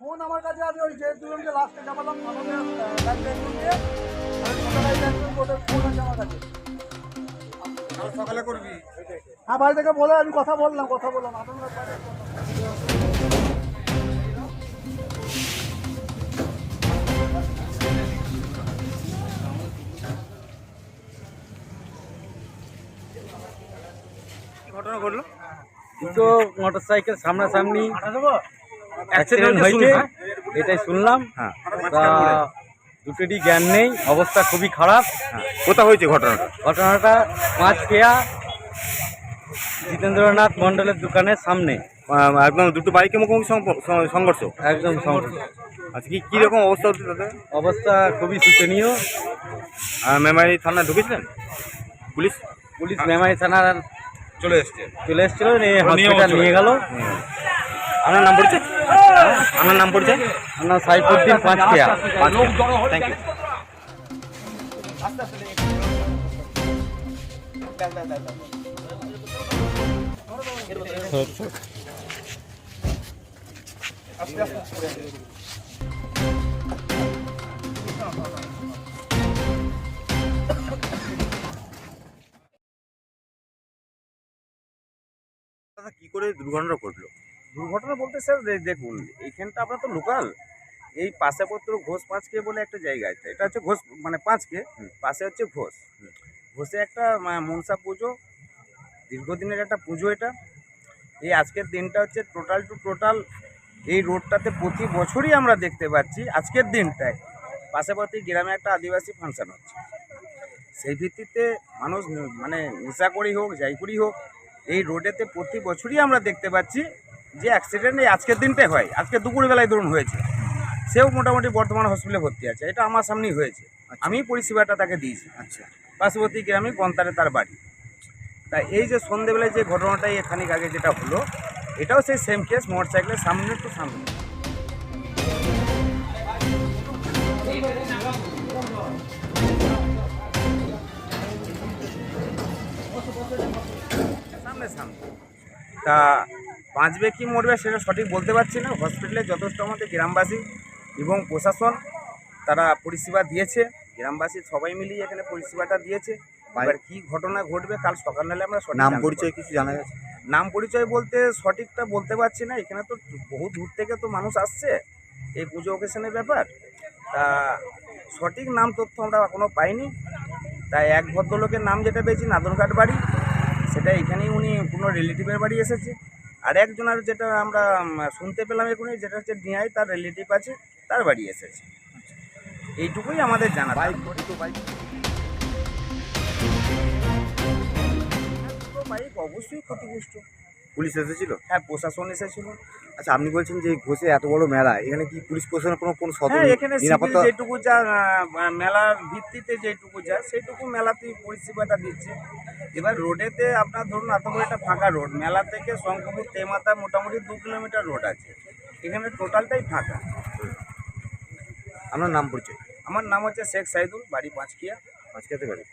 Phone আমার কাছে আছে ওই যে দুজনকে লাস্টে চাপালাম আমাদের ফোন আছে আমার কাছে। সকালে করবি? হ্যাঁ বাড়ি থেকে বলে আমি কথা বললাম কথা বললাম। আপনার ঘটনা ঘটলো? দুটো মোটর সাইকেল সামনাসামনি অ্যাক্সিডেন্ট হয়েছে এটাই শুনলাম। হ্যাঁ। তা দুটোরই জ্ঞান নেই অবস্থা খুবই খারাপ। কোথা হয়েছে ঘটনাটা? ঘটনাটা পাঁচ কেয়া জিতেন্দ্রনাথ মণ্ডলের দোকানের সামনে। একদম দুটো বাইকের মুখোমুখি সংঘর্ষ? একদম সংঘর্ষ। আচ্ছা কি কীরকম অবস্থা হচ্ছে তাদের অবস্থা খুবই শোচনীয়। মেমারি থানায় ঢুকেছিলেন? পুলিশ? পুলিশ মেমারি থানার চলে এসছে। চলে এসেছিল নিয়ে হসপিটাল নিয়ে গেল। আপনার নাম পড়ছে? আপনার নাম পড়ছে? আমার সাইফুদ্দিন পাঁচ কেয়া থ্যাংক ইউ দাদা, কি করে দুর্ঘটনা ঘটলো? দুর্ঘটনা বলতে স্যার দেখুন এইখানটা আমরা তো লোকাল। এই পাশেপত্র ঘোষ পাঁচকে বলে একটা জায়গা আছে। এটা হচ্ছে ঘোষ মানে পাঁচকে? পাশে হচ্ছে ঘোষ। ঘোষে একটা মনসা পুজো। দীর্ঘদিনের একটা পুজো এটা। এই আজকের দিনটা হচ্ছে টোটাল টু টোটাল এই রোডটাতে প্রতি বছরই আমরা দেখতে পাচ্ছি আজকের দিনটায়। পাশাপাশি গ্রামে একটা আদিবাসী ফাংশন হচ্ছে। সেই ভিত্তিতে মানুষ মানে নেশা করি হোক যাই করি হোক এই রোডেতে প্রতি বছরই আমরা দেখতে পাচ্ছি যে অ্যাক্সিডেন্ট এই আজকের দিনটাই হয়। আজকে দুপুরবেলায় ধরুন হয়েছে। সেও মোটামুটি বর্ধমান হসপিটালে ভর্তি আছে। এটা আমার সামনেই হয়েছে। আমি পরিষেবাটা তাকে দিয়েছি। আচ্ছা। পার্শ্ববর্তী গ্রামে গন্তারে তার বাড়ি। তা এই যে সন্ধেবেলায় যে ঘটনাটা এই খানিক আগে যেটা হলো এটাও সেই সেম কেস মোটর সাইকেলের সামনে টু সামনে। সামনে সামনে। তা বাঁচবে কি মরবে সেটা সঠিক বলতে পারছি না। হসপিটালে যথেষ্ট আমাদের গ্রামবাসী এবং প্রশাসন তারা পরিষেবা দিয়েছে। গ্রামবাসী সবাই মিলিয়ে এখানে পরিষেবাটা দিয়েছে। এবার কি ঘটনা ঘটবে কাল সকাল হলে আমরা নাম পরিচয় কিছু জানা গেছে? নাম পরিচয় বলতে সঠিকটা বলতে পারছি না। এখানে তো বহু দূর থেকে তো মানুষ আসছে। এই পুজো ওকেশনের ব্যাপার। তা সঠিক নাম তথ্য আমরা এখনও পাইনি। তাই এক ভদ্রলোকের নাম যেটা পেয়েছি নাদনঘাট বাড়ি। সেটা এখানেই উনি কোনো রিলেটিভের বাড়ি এসেছে। আর একজনের যেটা আমরা শুনতে পেলাম এখনই যেটা হচ্ছে ডিআই তার রিলেটিভ আছে তার বাড়ি এসেছে। এইটুকুই আমাদের জানা বাইক বাইক বাইক অবশ্যই ক্ষতিগ্রস্ত। পুলিশ এসেছিল? হ্যাঁ প্রশাসন এসেছিল। আচ্ছা আপনি বলছেন যে ঘোষে এত বড় মেলা এখানে কি পুলিশ প্রশাসনের কোনো কোনো সতর্ক হ্যাঁ এখানে নিরাপত্তা যেটুকু যা মেলার ভিত্তিতে যেটুকু যা সেইটুকু মেলাতেই পরিষেবাটা দিচ্ছে। এবার রোডেতে আপনার ধরুন এত বড় একটা ফাঁকা রোড মেলা থেকে শঙ্করপুর তেমাতা মোটামুটি দু কিলোমিটার রোড আছে। এখানে টোটালটাই ফাঁকা। আপনার নাম পরিচয়? আমার নাম হচ্ছে শেখ সাইদুল বাড়ি পাঁচকিয়া। পাঁচকিয়াতে বাড়ি।